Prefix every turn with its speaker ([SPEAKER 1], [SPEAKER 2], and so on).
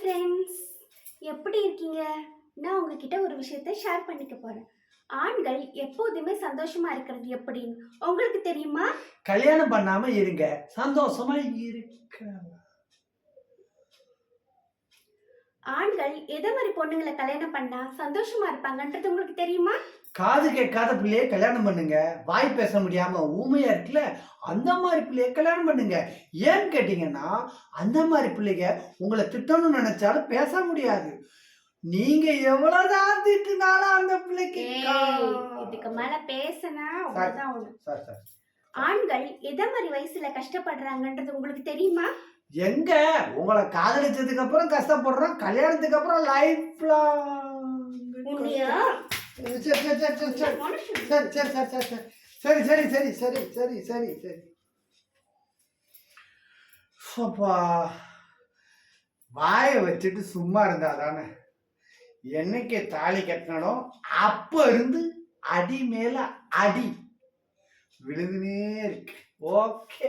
[SPEAKER 1] Friends எப்படி இருக்கீங்க? நான் உங்ககிட்ட ஒரு விஷயத்தை ஷேர் பண்ணிக்க போகிறேன் ஆண்கள் எப்போதுமே சந்தோஷமா இருக்கிறது எப்படின்னு உங்களுக்கு தெரியுமா?
[SPEAKER 2] கல்யாணம் பண்ணாம இருங்க. சந்தோஷமா இருக்கலாம்.
[SPEAKER 1] ஆண்கள் எதை மாதிரி பொண்ணுங்களை கல்யாணம் பண்ணா சந்தோஷமா இருப்பாங்கன்றது உங்களுக்கு தெரியுமா?
[SPEAKER 2] காது கேட்காத பிள்ளைய கல்யாணம் பண்ணுங்க. வாய் பேச முடியாம ஊமையா இருக்குல்ல அந்த மாதிரி பிள்ளைய கல்யாணம் பண்ணுங்க. ஏன்னு கேட்டீங்கன்னா அந்த மாதிரி பிள்ளைங்க உங்களை திட்டணும்னு நினைச்சாலும் பேச முடியாது. நீங்க எவ்வளவுதான் திட்டுனாலும் அந்த பிள்ளைக்கு
[SPEAKER 1] ஏய், இதுக்கு மேல பேசினா அவ்வளவுதான். ஒண்ணு
[SPEAKER 2] சார் சார்.
[SPEAKER 1] ஆண்கள் எதை மாதிரி வயசுல கஷ்டப்படுறாங்கன்றது உங்களுக்கு தெரியுமா?
[SPEAKER 2] எங்க உங்களை காதலிச்சதுக்கு அப்புறம் கஷ்டப்படுறோம் கல்யாணத்துக்கு அப்புறம் லைஃப்
[SPEAKER 1] உண்மையா
[SPEAKER 2] சரி சரி சரி சரி சரி
[SPEAKER 1] மனுஷன்
[SPEAKER 2] சரி சரி சரி சரி சரி சரி சரி சரி சரி சரி சரி அப்பா வாயை வச்சுட்டு சும்மா இருந்தா தானே என்னைக்கு தாலி கட்டினோ அப்ப இருந்து அடி மேல அடி விழுதுனே இருக்கு ஓகே